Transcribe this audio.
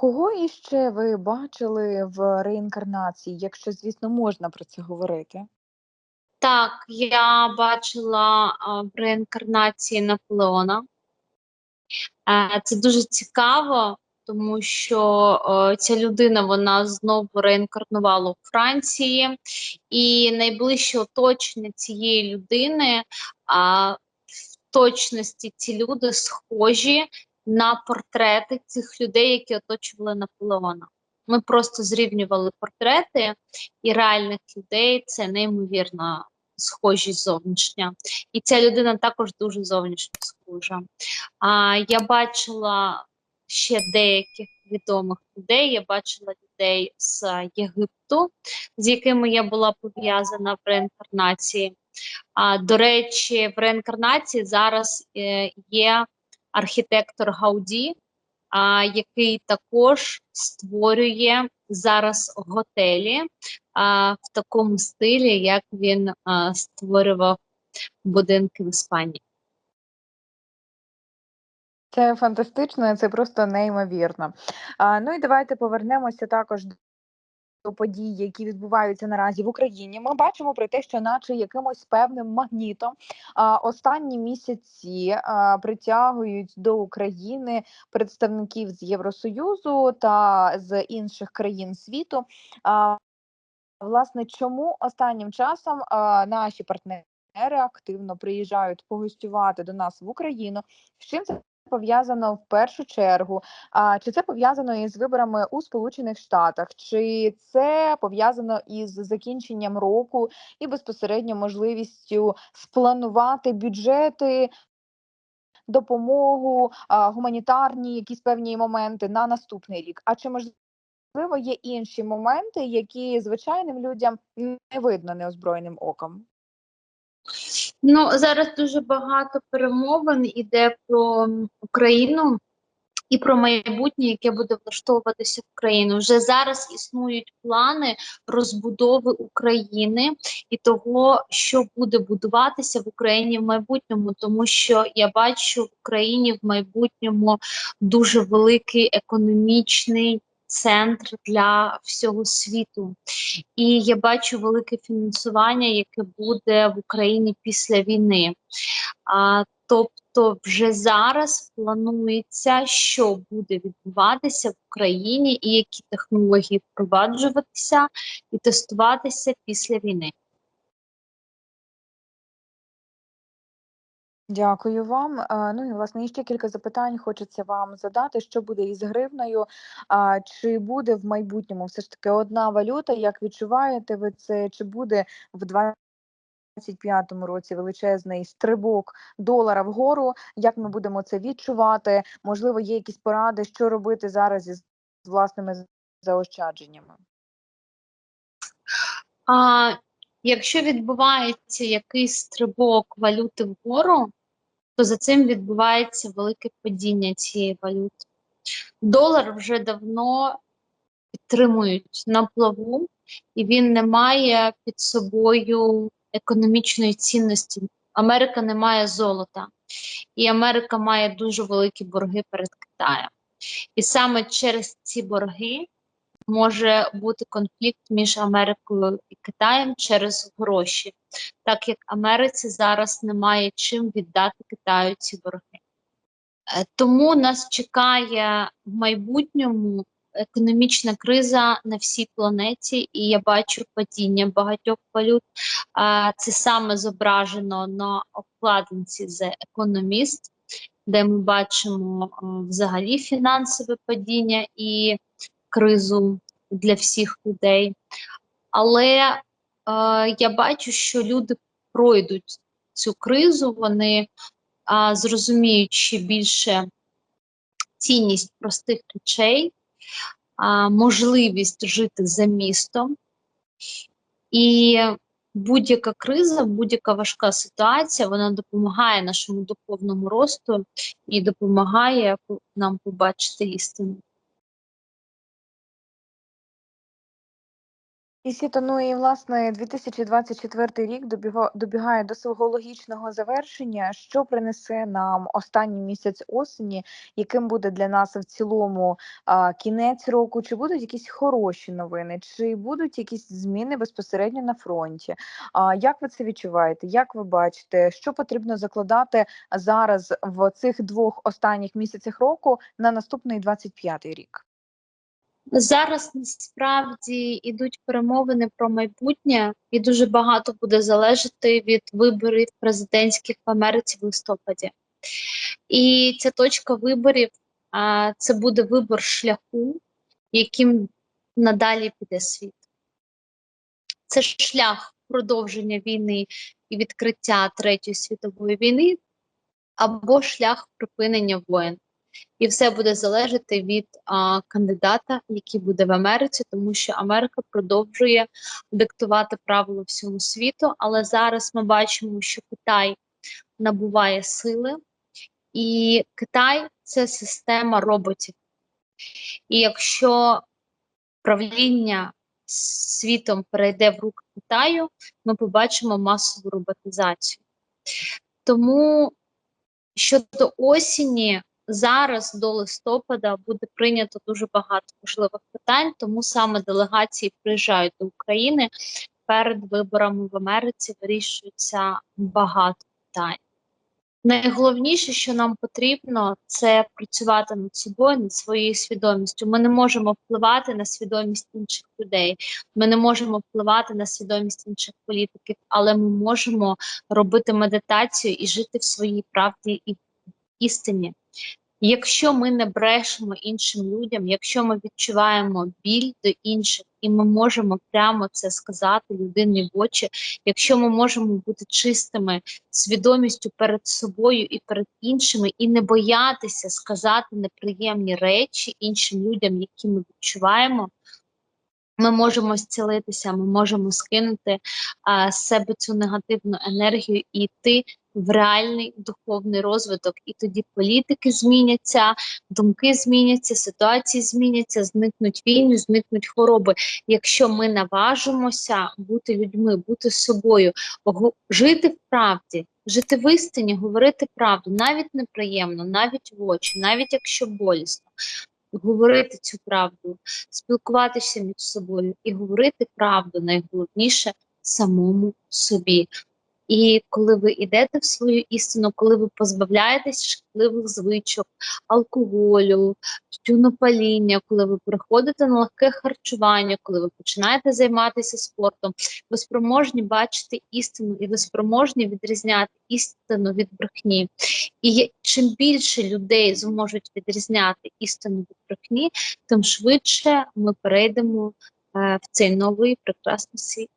кого іще ви бачили в реінкарнації, якщо, звісно, можна про це говорити? Так, я бачила в реінкарнації Наполеона. Е, Це дуже цікаво, тому що е, ця людина вона знову реінкарнувала у Франції, і найближче оточення цієї людини в точності ці люди схожі на портрети цих людей, які оточували Наполеона. Ми просто зрівнювали портрети і реальних людей. Це неймовірно схожі зовнішня. І ця людина також дуже зовнішньо схожа. А, я бачила ще деяких відомих людей. Я бачила людей з Єгипту, з якими я була пов'язана в реінкарнації. А, до речі, в реінкарнації зараз е, є архітектор Гауді, а, який також створює зараз готелі а, в такому стилі, як він а, створював будинки в Іспанії. Це фантастично, це просто неймовірно. А, ну і давайте повернемося також до подій, які відбуваються наразі в Україні. Ми бачимо про те, що, наче якимось певним магнітом, останні місяці притягують до України представників з Євросоюзу та з інших країн світу. А, власне, чому останнім часом наші партнери активно приїжджають погостювати до нас в Україну? З чим це пов'язано в першу чергу? А чи це пов'язано із виборами у Сполучених Штатах? Чи це пов'язано із закінченням року і безпосередньо можливістю спланувати бюджети? Допомогу, гуманітарні якісь певні моменти на наступний рік. А чи можливо є інші моменти, які звичайним людям не видно неозброєним оком? Ну, зараз дуже багато перемовин іде про Україну і про майбутнє, яке буде влаштовуватися в країну. Вже зараз існують плани розбудови України і того, що буде будуватися в Україні в майбутньому, тому що я бачу в Україні в майбутньому дуже великий економічний центр для всього світу. І я бачу велике фінансування, яке буде в Україні після війни. А, тобто, вже зараз планується, що буде відбуватися в Україні, і які технології впроваджуватися і тестуватися після війни. Дякую вам. А, Ну і власне ще кілька запитань хочеться вам задати. Що буде із гривнею? А чи буде в майбутньому все ж таки одна валюта? Як відчуваєте ви це? Чи буде в 2025 році величезний стрибок долара вгору? Як ми будемо це відчувати? Можливо, є якісь поради, що робити зараз із власними заощадженнями? А, якщо відбувається якийсь стрибок валюти вгору, то за цим відбувається велике падіння цієї валюти. Долар вже давно підтримують на плаву, і він не має під собою економічної цінності. Америка не має золота, і Америка має дуже великі борги перед Китаєм. І саме через ці борги може бути конфлікт між Америкою і Китаєм через гроші, так як Америці зараз немає чим віддати Китаю ці борги. Е, Тому нас чекає в майбутньому економічна криза на всій планеті, і я бачу падіння багатьох валют. Це саме зображено на обкладинці з економіст, де ми бачимо взагалі фінансове падіння і кризу для всіх людей. Але е, я бачу, що люди пройдуть цю кризу, вони а, зрозуміють ще більше цінність простих речей, а, можливість жити за містом. І будь-яка криза, будь-яка важка ситуація, вона допомагає нашому духовному росту і допомагає нам побачити істину. Нісіто, ну і власне 2024 рік добіга- добігає до свого логічного завершення. Що принесе нам останній місяць осені, яким буде для нас в цілому а, кінець року? Чи будуть якісь хороші новини, чи будуть якісь зміни безпосередньо на фронті? А, як ви це відчуваєте? Як ви бачите, що потрібно закладати зараз в цих двох останніх місяцях року на наступний 25 рік? Зараз насправді йдуть перемовини про майбутнє, і дуже багато буде залежати від виборів президентських в Америці в листопаді. І ця точка виборів це буде вибор шляху, яким надалі піде світ. Це шлях продовження війни і відкриття Третьої світової війни, або шлях припинення воєн. І все буде залежати від а, кандидата, який буде в Америці, тому що Америка продовжує диктувати правила всьому світу. Але зараз ми бачимо, що Китай набуває сили, і Китай це система роботів. І якщо правління світом перейде в руки Китаю, ми побачимо масову роботизацію. Тому щодо осені, зараз до листопада буде прийнято дуже багато важливих питань, тому саме делегації приїжджають до України. Перед виборами в Америці вирішується багато питань. Найголовніше, що нам потрібно, це працювати над собою, над своєю свідомістю. Ми не можемо впливати на свідомість інших людей. Ми не можемо впливати на свідомість інших політиків, але ми можемо робити медитацію і жити в своїй правді і істині. Якщо ми не брешемо іншим людям, якщо ми відчуваємо біль до інших, і ми можемо прямо це сказати людині в очі, якщо ми можемо бути чистими свідомістю перед собою і перед іншими, і не боятися сказати неприємні речі іншим людям, які ми відчуваємо. Ми можемо зцілитися, ми можемо скинути а, з себе цю негативну енергію і йти в реальний духовний розвиток. І тоді політики зміняться, думки зміняться, ситуації зміняться, зникнуть війни, зникнуть хвороби. Якщо ми наважимося бути людьми, бути собою, жити в правді, жити в істині, говорити правду, навіть неприємно, навіть в очі, навіть якщо болісно. Говорити цю правду, спілкуватися між собою і говорити правду найголовніше самому собі. І коли ви йдете в свою істину, коли ви позбавляєтесь шкідливих звичок, алкоголю, тюнопаління, коли ви переходите на легке харчування, коли ви починаєте займатися спортом, ви спроможні бачити істину, і ви спроможні відрізняти істину від брехні. І чим більше людей зможуть відрізняти істину від брехні, тим швидше ми перейдемо е, в цей новий прекрасний світ.